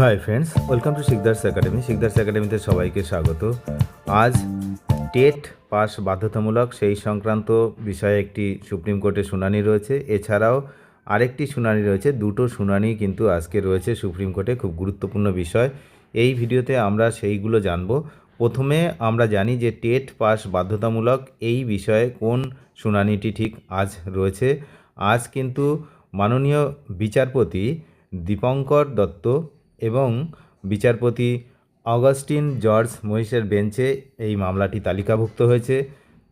Hi friends welcome to Sikdar's academy Sikdar's একাডেমিতে সবাইকে স্বাগত। আজ টেট পাস বাধ্যতামূলক, সেই সংক্রান্ত বিষয়ে একটি সুপ্রিম কোর্টে শুনানি রয়েছে। এছাড়াও আরেকটি শুনানি রয়েছে। দুটো শুনানি কিন্তু আজকে রয়েছে সুপ্রিম কোর্টে, খুব গুরুত্বপূর্ণ বিষয়। এই ভিডিওতে আমরা সেইগুলো জানব। প্রথমে আমরা জানি যে টেট পাস বাধ্যতামূলক এই বিষয়ে কোন শুনানিটি ঠিক আজ রয়েছে। আজ কিন্তু মাননীয় বিচারপতি দীপঙ্কর দত্ত এবং বিচারপতি অগাস্টিন জর্জ মহিষের বেঞ্চে এই মামলাটি তালিকাভুক্ত হয়েছে।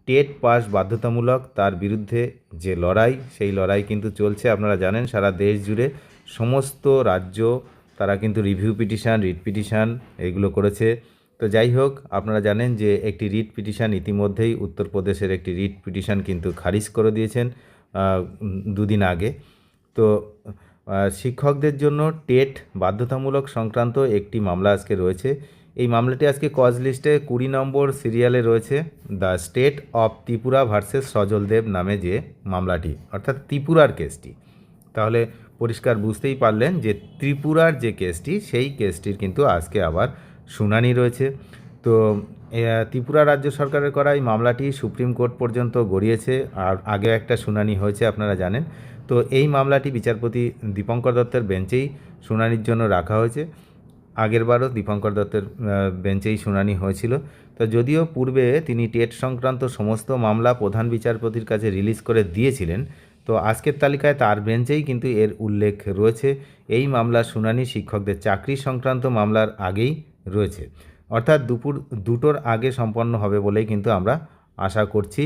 টেট পাস বাধ্যতামূলক তার বিরুদ্ধে যে লড়াই, সেই লড়াই কিন্তু চলছে। আপনারা জানেন, সারা দেশ জুড়ে সমস্ত রাজ্য, তারা কিন্তু রিভিউ পিটিশান, রিট পিটিশান এইগুলো করেছে। তো যাই হোক, আপনারা জানেন যে একটি রিট পিটিশান ইতিমধ্যেই উত্তরপ্রদেশের একটি রিট পিটিশান কিন্তু খারিজ করে দিয়েছেন দুদিন আগে। তো শিক্ষকদের জন্য টেট বাধ্যতামূলক সংক্রান্ত একটি মামলা আজকে রয়েছে। এই মামলাটি আজকে কজ লিস্টে কুড়ি নম্বর সিরিয়ালে রয়েছে। The state of Tripura versus Sajal Deb নামে যে মামলাটি, অর্থাৎ ত্রিপুরার কেসটি তাহলে পরিষ্কার বুঝতেই পারলেন যে ত্রিপুরার যে কেসটি সেই কেসটির কিন্তু আজকে আবার শুনানি রয়েছে। তো ত্রিপুরা রাজ্য সরকারের করা এই মামলাটি সুপ্রিম কোর্ট পর্যন্ত গড়িয়েছে। আর আগে একটা শুনানি হয়েছে, আপনারা জানেন। তো এই মামলাটি বিচারপতি দীপঙ্কর দত্তের বেঞ্চেই শুনানির জন্য রাখা হয়েছে। আগেরবারও দীপঙ্কর দত্তের বেঞ্চেই শুনানি হয়েছিল। তো যদিও পূর্বে তিনি টেট সংক্রান্ত সমস্ত মামলা প্রধান বিচারপতির কাছে রিলিজ করে দিয়েছিলেন, তো আজকের তালিকায় তার বেঞ্চেই কিন্তু এর উল্লেখ রয়েছে। এই মামলার শুনানি শিক্ষকদের চাকরি সংক্রান্ত মামলার আগেই রয়েছে। অর্থাৎ দুপুর, দুটোর আগে সম্পন্ন হবে বলেই কিন্তু আমরা আশা করছি।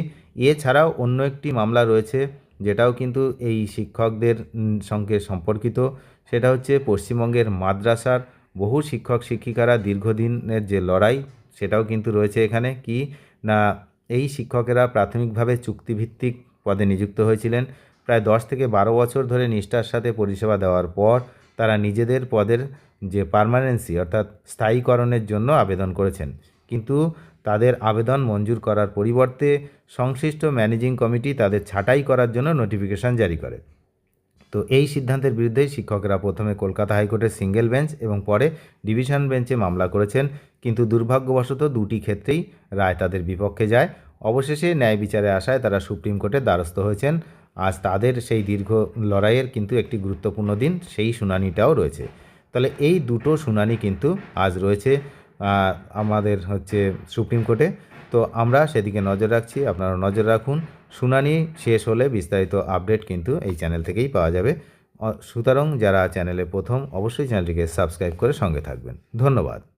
এছাড়াও অন্য একটি মামলা রয়েছে যেটাও কিন্তু এই শিক্ষকদের সঙ্গে সম্পর্কিত। সেটা হচ্ছে পশ্চিমবঙ্গের মাদ্রাসার বহু শিক্ষক শিক্ষিকারা দীর্ঘদিনের যে লড়াই, সেটাও কিন্তু রয়েছে এখানে কি না এই শিক্ষকেরা প্রাথমিকভাবে চুক্তিভিত্তিক পদে নিযুক্ত হয়েছিলেন। প্রায় দশ থেকে বারো বছর ধরে নিষ্ঠার সাথে পরিষেবা দেওয়ার পর তারা নিজেদের পদের যে পার্মানেন্সি অর্থাৎ স্থায়ীকরণের জন্য আবেদন করেছেন। কিন্তু তাদের আবেদন মঞ্জুর করার পরিবর্তে সংশ্লিষ্ট ম্যানেজিং কমিটি তাদের ছাঁটাই করার জন্য নোটিফিকেশন জারি করে। তো এই সিদ্ধান্তের বিরুদ্ধেই শিক্ষকরা প্রথমে কলকাতা হাইকোর্টের সিঙ্গেল বেঞ্চ এবং পরে ডিভিশন বেঞ্চে মামলা করেছেন, কিন্তু দুর্ভাগ্যবশত দুটি ক্ষেত্রেই রায় তাদের বিপক্ষে যায়। অবশেষে ন্যায় বিচারে আসায় তারা সুপ্রিম কোর্টের দ্বারস্থ হয়েছেন। আজ তাদের সেই দীর্ঘ লড়াইয়ের কিন্তু একটি গুরুত্বপূর্ণ দিন, সেই শুনানিটাও রয়েছে। তাহলে এই দুটো শুনানি কিন্তু আজ রয়েছে। আমাদের হচ্ছে সুপ্রিম কোর্টে। তো আমরা সেদিকে নজর রাখছি, আপনারা নজর রাখুন। শুনানি শেষ হলে বিস্তারিত আপডেট কিন্তু এই চ্যানেল থেকেই পাওয়া যাবে। সুতরাং যারা চ্যানেলে প্রথম, অবশ্যই চ্যানেলটিকে সাবস্ক্রাইব করে সঙ্গে থাকবেন। ধন্যবাদ।